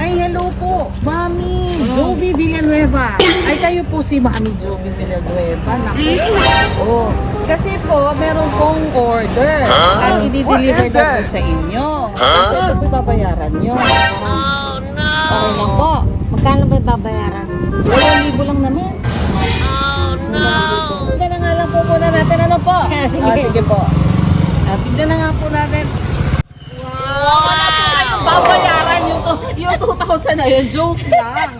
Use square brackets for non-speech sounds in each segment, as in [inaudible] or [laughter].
Ay, hello po, Mami Jovi Villanueva. Ay, kayo po si Mami Jovi Villanueva. Naku. Oh, kasi po, meron pong order. Ang i-deliver daw po sa inyo. Kasi ito po babayaran nyo. Oh, no! Okay lang po. Magkano ba babayaran? Dalawang libo lang naman. Oh, no! Tignan na nga lang po muna natin. Ano po? [laughs] Sige. Ah, sige po. Ah, tignan na nga po natin. Wow! Kayong babayaran yung, yung 2,000 na yun. Joke lang.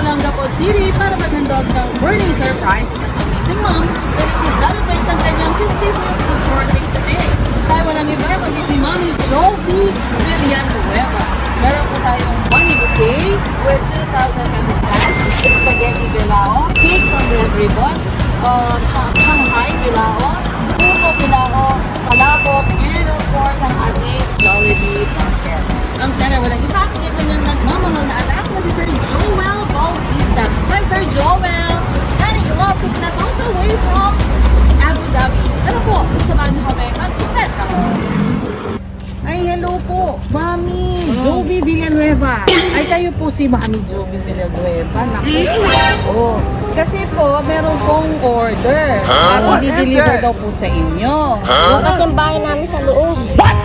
Longapo City para maghandog ng birthday surprise sa isang amazing mom that is celebrate ng kanyang 55th birthday today. Siya ay walang iba kundi si Mami Jovi Villanueva. Meron po tayong money bouquet with 2,000 pesos cash, spaghetti bilao, cake from Red Ribbon, uh, Shang- Shanghai bilao, puto bilao, palabok, and of Ay, hello po, Mami Jovi Villanueva. Ay, kayo po si Mami Jovi Villanueva. Naku. Oh, kasi po, meron pong order. Ang What is i-deliver daw po sa inyo. Bukas yung bahay namin sa loob.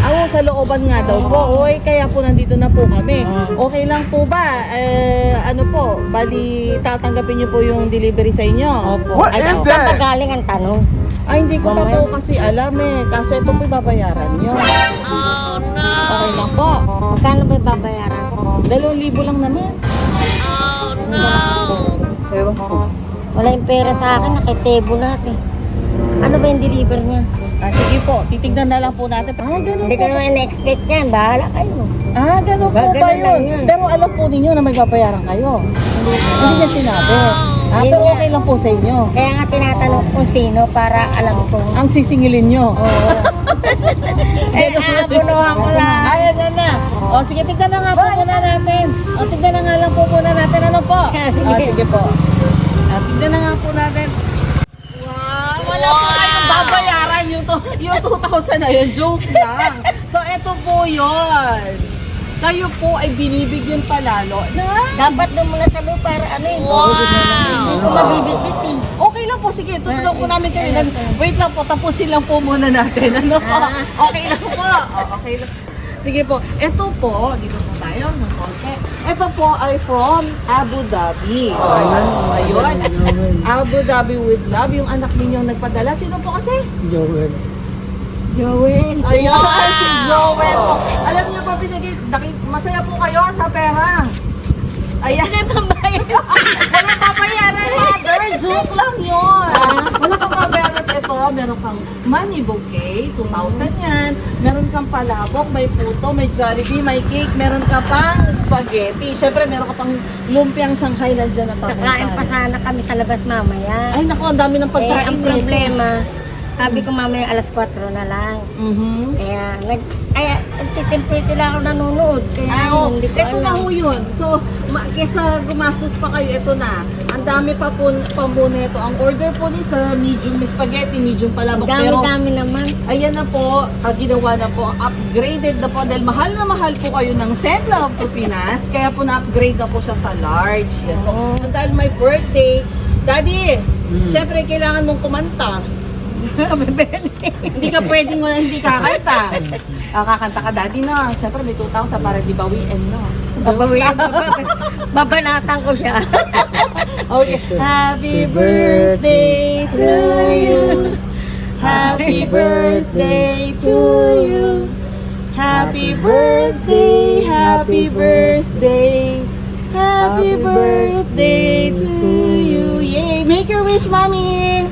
Oo, sa looban nga daw po. Oy, kaya po nandito na po kami. Okay lang po ba? Eh, ano po, bali tatanggapin niyo po yung delivery sa inyo? Opo. What Ay, is. Saan pa that? galing ang tanong? Ay, hindi ko pa po kasi alam eh. Kasi ito po babayaran niyo. Oh, no! Okay lang po. Magkano ba babayaran? Dalawang libo lang naman. Oh, no! Ewan ko. Wala yung pera sa akin, nakitable lahat eh. Ano ba yung deliver niya? Ah, sige po, titignan na lang po natin. Ah, ganun Hindi po. ko naman in-expect yan. Bahala kayo. Ah, ganun po Ba, ba ganun lang yun? yun. Pero alam po ninyo na may babayaran kayo. Hindi niya sinabi. Ah, Yun pero nga. okay lang po sa inyo. Kaya nga tinatanong ko kung sino para alam ko. Ang sisingilin nyo. Oo. [laughs] eh, aabunuhan ko lang. Ay, yan na. O, sige, tignan na nga po muna natin. O, tignan na nga lang po muna natin. Ano po? [laughs] O, sige po. Ah, tignan na nga po natin. Wow! Wala po kayong babayaran yung, to, yung 2,000 na yun. Joke lang. So, eto po yun. Kayo po ay binibigyan palalo na Dapat doon muna sa loob para ano eh. Hindi ko mabibitbit lang po, sige, tutulong po namin kayo. Nag, wait lang po, tapusin lang po muna natin. [laughs] Ano po? Okay lang po. Oh, okay lang. Sige po, ito po, dito po tayo ng konti. Ito po ay from Abu Dhabi. Ayun. Abu Dhabi with love, yung anak ninyong nagpadala. Sino po kasi? Joel. Ayun, si Joel po. Alam niyo pa, pinag masaya po kayo sa pera. Ayan. Walang papayaran, [laughs] mother. Joke lang yun. Wala kang papayaran sa ito. Meron kang money bouquet, 2,000 yan. Meron kang palabok, may puto, may Jollibee, may cake. Meron ka pang spaghetti. Siyempre, meron ka pang lumpiang Shanghai nandiyan na Kakain pa tapunan. sana kami sa labas mamaya. Ay, naku, ang dami ng eh, pagkain. ang problema, sabi ko mamaya alas 4 na lang. Mhm. Kaya, nag, kaya, nagsitemplate lang ako nanonood. Kaya, Ah, oh, hindi ko ito na alam. ho yun. So, ma- kesa gumastos pa kayo, ito na. Ang dami pa po pa muna ito. Ang order po ni Sir, medium spaghetti, medium palabok. Pero, Dami-dami naman. ayan na po, ang ginawa na po, upgraded na po. Dahil mahal na mahal po kayo ng Send Love to Pinas. Kaya po na-upgrade na po siya sa large. Yan po. Oh. At dahil my birthday, Daddy, syempre kailangan mong kumanta. Hindi ka pwedeng wala hindi kakanta. Ah, [laughs] kakanta ka daddy no. Siyempre may 2,000 para di bawiin no. Pa. [laughs] Babanatan ko siya. [laughs] Okay. Happy birthday to you. Happy birthday to you. Happy birthday, happy birthday. Happy birthday to you. Yay! Make your wish, mommy.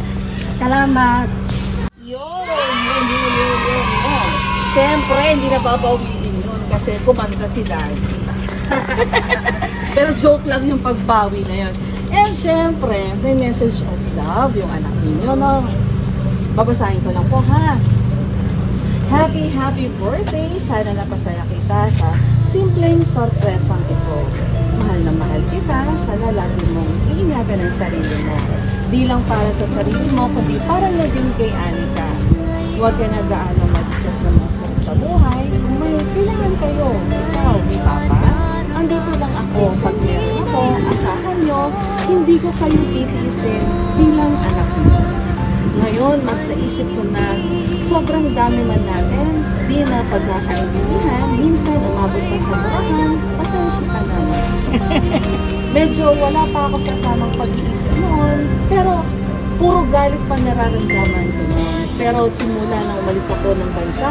Salamat. Yun. Siyempre, hindi na babawiin yun kasi kumanta si Daddy. [laughs] Pero joke lang yung pagbawi na yun. And siyempre, may message of love yung anak ninyo, no? Babasahin ko lang po ha. Happy, happy birthday! Sana napasaya kita sa simpleng sorpresang ito. Mahal na mahal kita, sana lagi mong iingatan ang sarili mo. Di lang para sa sarili mo, kundi para na kay Anika. Huwag ka na gaano mag-isip ng mas sa buhay. Kung may kailangan kayo, ikaw, ni Papa, andito lang ako. Pag meron ako, asahan nyo, hindi ko kayo titiisin bilang anak mo. Ngayon, mas naisip ko na sobrang dami man natin, di na pagkakaintindihan, minsan umabot pa sa burahan, pasensya ka na. [laughs] Medyo wala pa ako sa tamang pag-iisip noon, pero puro galit pa nararamdaman ko. Pero simula na umalis ako ng bansa,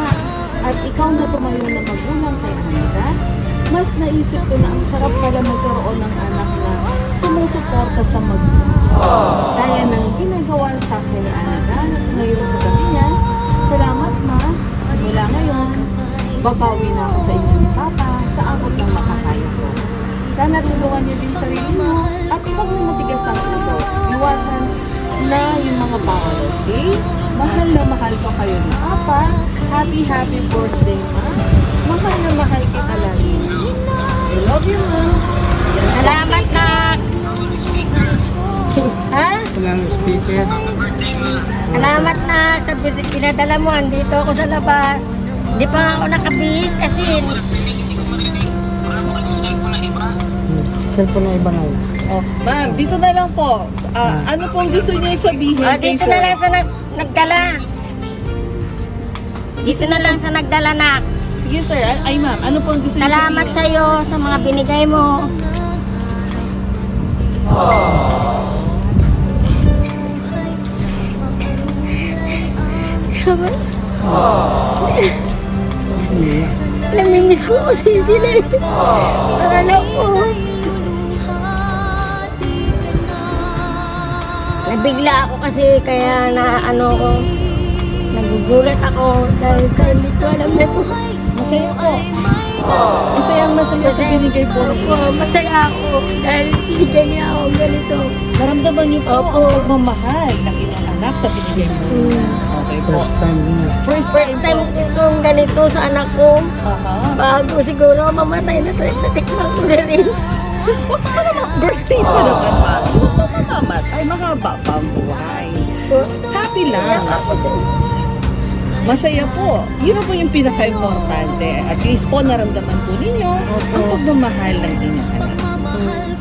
at ikaw na tumayo na magulang kay Anita, mas naisip ko na ang sarap pala magkaroon ng anak na sumusuporta sa magulang. Kaya ng ginagawa sa akin ni Anita ngayon sa gabi niya, salamat ma, simula ngayon, babawi na ako sa inyo ni Papa sa abot ng makakaya ko. Sana tulungan niyo din sarili mo at huwag mo matigas ang ulo. Iwasan na yung mga bawal, okay? Mahal na mahal ko kayo ni Papa. Happy, happy birthday, ma. Mahal na mahal kita lagi. I love you, ma. Salamat na. Ha? Walang speaker. Salamat na. Sa pinadala mo, andito ako sa labas. Hindi pa ako nakabihis kasi Cellphone na iba na. Oh, ma'am, dito na lang po. Ah, ano pong gusto niyo sabihin Ah, kay dito sir? na lang sa nag nagdala. Dito na lang sa nagdala na. Sige sir, ay, ay ma'am, ano pong gusto niyo Salamat sabihin? sa iyo sa mga binigay mo. Salamat. Namimiss ko kasi sila. Ang anak ko. Nabigla ako kasi kaya na ano ko. Nagugulat ako dahil sa hindi ko alam na ito. Masaya po. Masayang masaya sa binigay po niyo. Opo, masaya ako dahil binigyan niya ako ganito. Naramdaman niyo po Opo. ang pagmamahal ng inyong anak sa binigay mo. Okay po. First time din. First First time time po. itong ganito sa anak ko. Aha. Bago siguro mamatay na tayo, natikman ko na rin. Birthday pa naman. Huwag pa mamamatay. Mahaba pa ang buhay. Happy lang. Masaya po. Yun po yung pinaka-importante. At least po naramdaman po ninyo ang pagmamahal ng inyong anak.